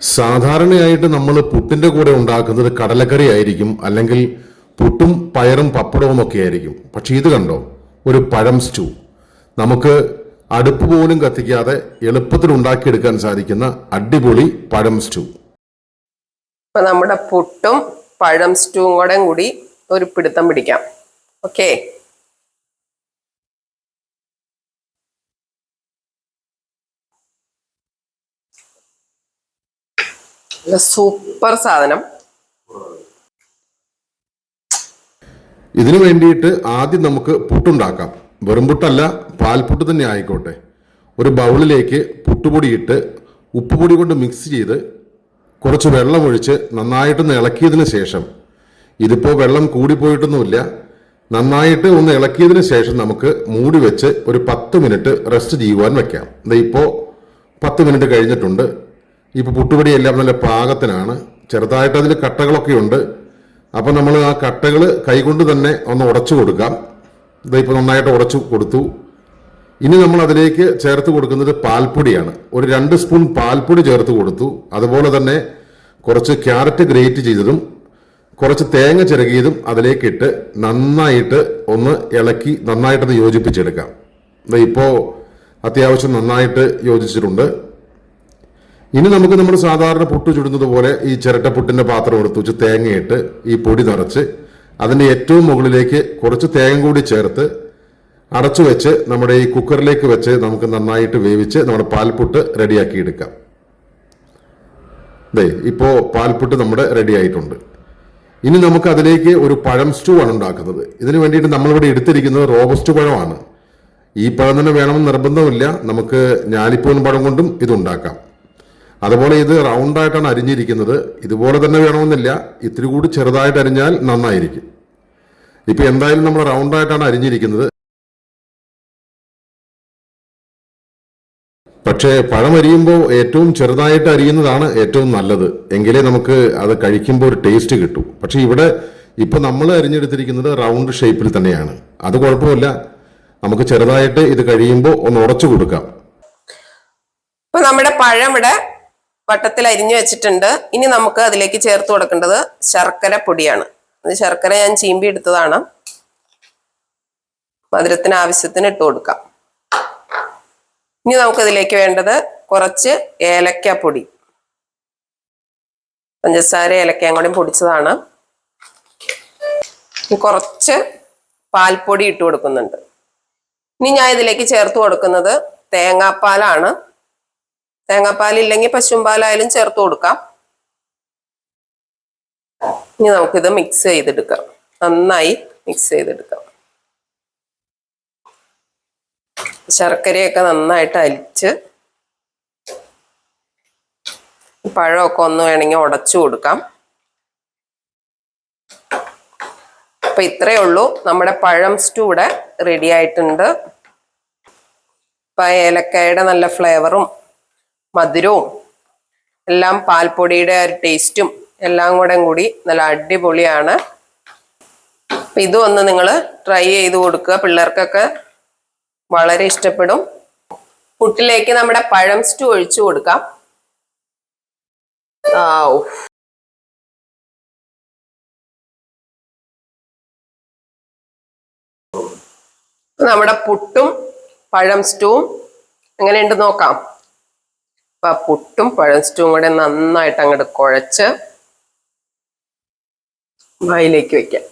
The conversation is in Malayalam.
സാധാരണയായിട്ട് നമ്മൾ പുട്ടിന്റെ കൂടെ ഉണ്ടാക്കുന്നത് കടലക്കറി ആയിരിക്കും അല്ലെങ്കിൽ പുട്ടും പയറും പപ്പടവും ഒക്കെ ആയിരിക്കും. പക്ഷെ ഇത് കണ്ടോ? ഒരു പഴം സ്റ്റൂ. നമുക്ക് അടുപ്പ് പോലും കത്തിക്കാതെ എളുപ്പത്തിൽ ഉണ്ടാക്കിയെടുക്കാൻ സാധിക്കുന്ന അടിപൊളി പഴം സ്റ്റൂ. ഇപ്പൊ നമ്മുടെ പുട്ടും പഴം സ്റ്റൂവും കൂടെ കൂടി ഒരു പിടുത്തം പിടിക്കാം. ഓക്കെ? സൂപ്പർ സാധനം. ഇതിനു വേണ്ടിയിട്ട് ആദ്യം നമുക്ക് പുട്ടുണ്ടാക്കാം. വെറും പുട്ടല്ല പാൽപുട്ട് തന്നെ ആയിക്കോട്ടെ. ഒരു ബൗളിലേക്ക് പുട്ടുപൊടിയിട്ട് ഉപ്പുപൊടി കൊണ്ട് മിക്സ് ചെയ്ത് കുറച്ച് വെള്ളം ഒഴിച്ച് നന്നായിട്ടൊന്ന് ഇളക്കിയതിന് ശേഷം ഇതിപ്പോൾ വെള്ളം കൂടിപ്പോയിട്ടൊന്നുമില്ല. നന്നായിട്ട് ഒന്ന് ഇളക്കിയതിന് ശേഷം നമുക്ക് മൂടി വെച്ച് ഒരു പത്ത് മിനിറ്റ് റെസ്റ്റ് ചെയ്യുവാൻ വെക്കാം. ഇതിപ്പോൾ പത്ത് മിനിറ്റ് കഴിഞ്ഞിട്ടുണ്ട്. ഇപ്പോൾ പുട്ടുപൊടി എല്ലാം നല്ല പാകത്തിനാണ്. ചെറുതായിട്ട് അതിൽ കട്ടകളൊക്കെ ഉണ്ട്. അപ്പം നമ്മൾ ആ കട്ടകൾ കൈകൊണ്ട് തന്നെ ഒന്ന് ഉടച്ചു കൊടുക്കാം. ഇതിപ്പോൾ നന്നായിട്ട് ഉടച്ചു കൊടുത്തു. ഇനി നമ്മൾ അതിലേക്ക് ചേർത്ത് കൊടുക്കുന്നത് പാൽപ്പൊടിയാണ്. ഒരു രണ്ട് സ്പൂൺ പാൽപ്പൊടി ചേർത്ത് കൊടുത്തു. അതുപോലെ തന്നെ കുറച്ച് ക്യാരറ്റ് ഗ്രേറ്റ് ചെയ്തതും കുറച്ച് തേങ്ങ ചിരകിയതും അതിലേക്കിട്ട് നന്നായിട്ട് ഒന്ന് ഇളക്കി നന്നായിട്ടൊന്ന് യോജിപ്പിച്ചെടുക്കാം. ഇപ്പോൾ അത്യാവശ്യം നന്നായിട്ട് യോജിച്ചിട്ടുണ്ട്. ഇനി നമുക്ക് നമ്മൾ സാധാരണ പുട്ട് ചുടുന്നത് പോലെ ഈ ചിരട്ടപ്പുട്ടിന്റെ പാത്രം എടുത്ത് വെച്ച് തേങ്ങയിട്ട് ഈ പൊടി നിറച്ച് അതിന്റെ ഏറ്റവും മുകളിലേക്ക് കുറച്ച് തേങ്ങ കൂടി ചേർത്ത് അടച്ചു വെച്ച് നമ്മുടെ ഈ കുക്കറിലേക്ക് വെച്ച് നമുക്ക് നന്നായിട്ട് വേവിച്ച് നമ്മുടെ പാൽപുട്ട് റെഡിയാക്കി എടുക്കാം. ദേ ഇപ്പോൾ പാൽപുട്ട് നമ്മുടെ റെഡി ആയിട്ടുണ്ട്. ഇനി നമുക്ക് അതിലേക്ക് ഒരു പഴം സ്റ്റൂ ആണ് ഉണ്ടാക്കുന്നത്. ഇതിന് വേണ്ടിയിട്ട് നമ്മളിവിടെ എടുത്തിരിക്കുന്നത് റോബസ്റ്റ് പഴമാണ്. ഈ പഴം തന്നെ വേണമെന്ന് നിർബന്ധമില്ല. നമുക്ക് ഞാലിപ്പൂൻ പഴം കൊണ്ടും ഇത് ഉണ്ടാക്കാം അതുപോലെ ഇത് റൗണ്ടായിട്ടാണ് അരിഞ്ഞിരിക്കുന്നത്. ഇതുപോലെ തന്നെ വേണമെന്നില്ല. ഇത്തിരി കൂടി ചെറുതായിട്ട് അരിഞ്ഞാൽ നന്നായിരിക്കും. ഇപ്പം എന്തായാലും നമ്മൾ റൗണ്ടായിട്ടാണ് അരിഞ്ഞിരിക്കുന്നത്. പക്ഷേ പഴം അരിയുമ്പോൾ ഏറ്റവും ചെറുതായിട്ട് അരിയുന്നതാണ് ഏറ്റവും നല്ലത്. എങ്കിലേ നമുക്ക് അത് കഴിക്കുമ്പോൾ ഒരു ടേസ്റ്റ് കിട്ടൂ. പക്ഷേ ഇവിടെ ഇപ്പം നമ്മൾ അരിഞ്ഞെടുത്തിരിക്കുന്നത് റൗണ്ട് ഷേപ്പിൽ തന്നെയാണ്. അത് കുഴപ്പമില്ല. നമുക്ക് ചെറുതായിട്ട് ഇത് കഴിയുമ്പോൾ ഒന്ന് ഉടച്ചു കൊടുക്കാം. നമ്മുടെ പഴം ഇവിടെ വട്ടത്തിൽ അരിഞ്ഞു വെച്ചിട്ടുണ്ട്. ഇനി നമുക്ക് അതിലേക്ക് ചേർത്ത് കൊടുക്കേണ്ടത് ശർക്കര പൊടിയാണ്. അത് ശർക്കര ഞാൻ ചീമ്പി എടുത്തതാണ്. മധുരത്തിന് ആവശ്യത്തിന് ഇട്ട് കൊടുക്കാം. ഇനി നമുക്കതിലേക്ക് വേണ്ടത് കുറച്ച് ഏലക്കാപ്പൊടി പഞ്ചസാര ഏലക്കയും കൂടി പൊടിച്ചതാണ്. കുറച്ച് പാൽപ്പൊടി ഇട്ട് കൊടുക്കുന്നുണ്ട്. ഇനി ഞാൻ ഇതിലേക്ക് ചേർത്ത് കൊടുക്കുന്നത് തേങ്ങാപ്പാലാണ്. തേങ്ങാപ്പാൽ ഇല്ലെങ്കിൽ പശുമ്പാലായാലും ചേർത്ത് കൊടുക്കാം. ഇനി നമുക്കിത് മിക്സ് ചെയ്തെടുക്കാം. നന്നായി മിക്സ് ചെയ്തെടുക്കാം. ശർക്കരയൊക്കെ നന്നായിട്ട് അലിച്ച് പഴമൊക്കെ ഒന്ന് വേണമെങ്കിൽ ഉടച്ചു കൊടുക്കാം. അപ്പൊ ഇത്രയേ ഉള്ളൂ. നമ്മുടെ പഴം സ്റ്റൂ റെഡി ആയിട്ടുണ്ട്. അപ്പൊ ഏലക്കായുടെ നല്ല ഫ്ലേവറും മധുരവും എല്ലാം പാൽപ്പൊടിയുടെ ഒരു ടേസ്റ്റും എല്ലാം കൂടെ കൂടി നല്ല അടിപൊളിയാണ്. അപ്പം ഇതും ഒന്ന് നിങ്ങൾ ട്രൈ ചെയ്ത് കൊടുക്കുക. പിള്ളേർക്കൊക്കെ വളരെ ഇഷ്ടപ്പെടും. പുട്ടിലേക്ക് നമ്മുടെ പഴം സ്റ്റൂ ഒഴിച്ചു കൊടുക്കാം. ആ. നമ്മുടെ പുട്ടും പഴം സ്റ്റൂവും എങ്ങനെയുണ്ട് നോക്കാം. അപ്പൊ ആ പുട്ടും പഴം സ്റ്റൂവും കൂടെ നന്നായിട്ട് അങ്ങോട്ട് കുഴച്ച് വായിലേക്ക് വെക്കാം.